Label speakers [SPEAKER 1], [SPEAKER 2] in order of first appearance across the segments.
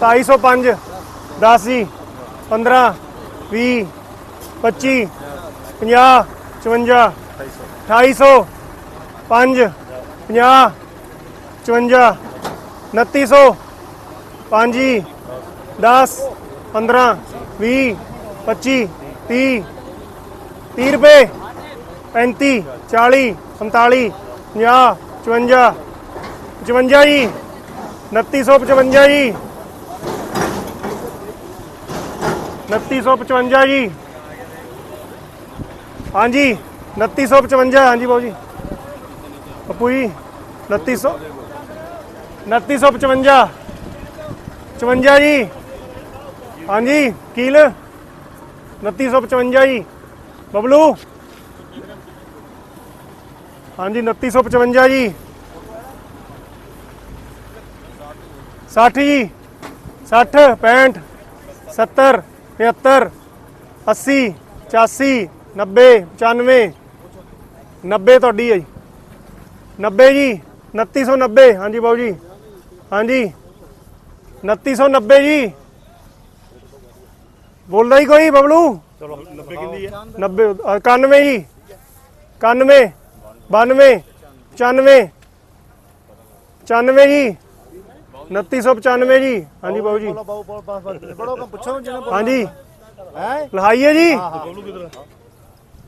[SPEAKER 1] 2705 10 ਜੀ 15 20 25 50 55 2800 5 50 55 2900 5 ਜੀ 10 15 20 25 30 30 ਰੁਪਏ 35 40 45 50 54 55 ਜੀ। 2955 ਜੀ 2955 ਜੀ ਹਾਂਜੀ 2955 ਹਾਂਜੀ ਬਾਊ ਜੀ ਪੱਪੂ ਜੀ 2900 2955 55 ਜੀ ਹਾਂਜੀ ਕੀਲ 2955 ਜੀ ਬਬਲੂ ਹਾਂਜੀ 2955 ਜੀ 60 ਜੀ 60 65 70 75 80 85 90 95 90 ਤੁਹਾਡੀ ਹੈ ਜੀ 90 ਜੀ 2990 ਹਾਂਜੀ ਬਾਊ ਜੀ ਹਾਂਜੀ 2990 ਜੀ ਬੋਲਦਾ ਹੀ ਕੋਈ ਬਬਲੂ
[SPEAKER 2] ਚਲੋ 90 ਕਿੰਨੀ ਹੈ
[SPEAKER 1] 90 ਅ, 91 ਜੀ 91 92 95 95 ਜੀ 2995 ਜੀ। ਹਾਂਜੀ ਜੀ।
[SPEAKER 3] ਬੋਲੋ ਬਾਉ ਬੋਲ ਬਸ ਬਸ ਬੜੋ ਕੰਮ ਪੁੱਛੋ ਜਿਹਨੇ
[SPEAKER 1] ਹਾਂਜੀ।
[SPEAKER 3] ਹੈ?
[SPEAKER 1] ਲਹਾਈਏ ਜੀ?
[SPEAKER 2] ਬਬਲੂ ਕਿਧਰ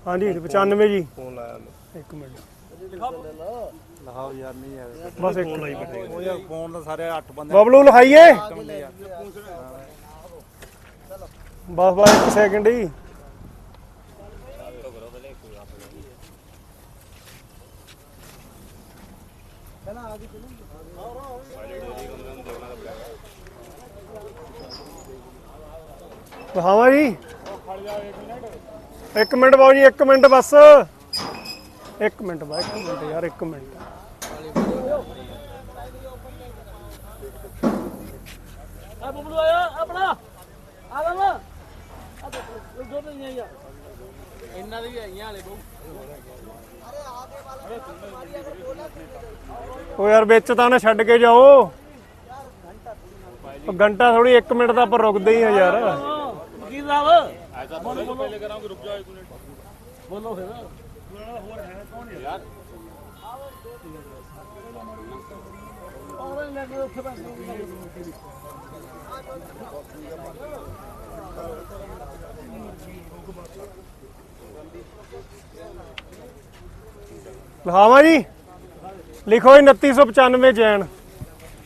[SPEAKER 1] ਹਾਂਜੀ 95 ਜੀ।
[SPEAKER 2] ਫੋਨ ਲਾਇਆ ਉਹਨੇ।
[SPEAKER 1] ਇੱਕ ਮਿੰਟ।
[SPEAKER 3] ਲਹਾਓ ਯਾਰ ਨਹੀਂ ਹੈ
[SPEAKER 1] ਬਸ ਇੱਕ
[SPEAKER 2] ਫੋਨ ਲਾਈ ਬੈਠੇ
[SPEAKER 3] ਉਹ ਯਾਰ ਫੋਨ ਤਾਂ ਸਾਰੇ 8 ਬੰਦੇ
[SPEAKER 1] ਬਬਲੂ ਲਹਾਈਏ ਬਸ ਬਸ ਇੱਕ ਸੈਕਿੰਡ ਹਾਂ ਜੀ। ਇੱਕ ਮਿੰਟ ਬਾਊ ਜੀ, ਇੱਕ ਮਿੰਟ ਬਸ। ਇੱਕ ਮਿੰਟ ਬਾ ਇੱਕ ਮਿੰਟ ਯਾਰ, ਇੱਕ ਮਿੰਟ।
[SPEAKER 4] ਆ ਬਬਲੂ ਆਇਆ ਆਪਣਾ ਆ ਗਾ ਨਾ ਆ ਦੋ ਦੋ ਨਹੀਂ ਆਇਆ ਇਹਨਾਂ ਦੇ ਵੀ ਆਈਆਂ ਹਲੇ ਬਹੁ।
[SPEAKER 1] ਉਹ ਯਾਰ ਵਿੱਚ ਤਾਂ ਨਾ ਛੱਡ ਕੇ ਜਾਓ। ਉਹ ਘੰਟਾ ਥੋੜੀ 1 ਮਿੰਟ ਤਾਂ ਆਪਾਂ ਰੁਕਦੇ ਹੀ ਆ ਯਾਰ।
[SPEAKER 4] ਵਕੀਲ ਸਾਹਿਬ ਐਸਾ ਬੋਲੋ। ਪਹਿਲੇ ਕਰਾਂਗੇ ਰੁਕ ਜਾਓ ਇੱਕ ਮਿੰਟ। ਬੋਲੋ ਫਿਰ। ਯਾਰ। ਉੱਥੇ ਬੈਠ।
[SPEAKER 1] ਲਿਖਾਵਾਂ ਜੀ? ਲਿਖੋ ਜੀ 2995 ਜੈਨ।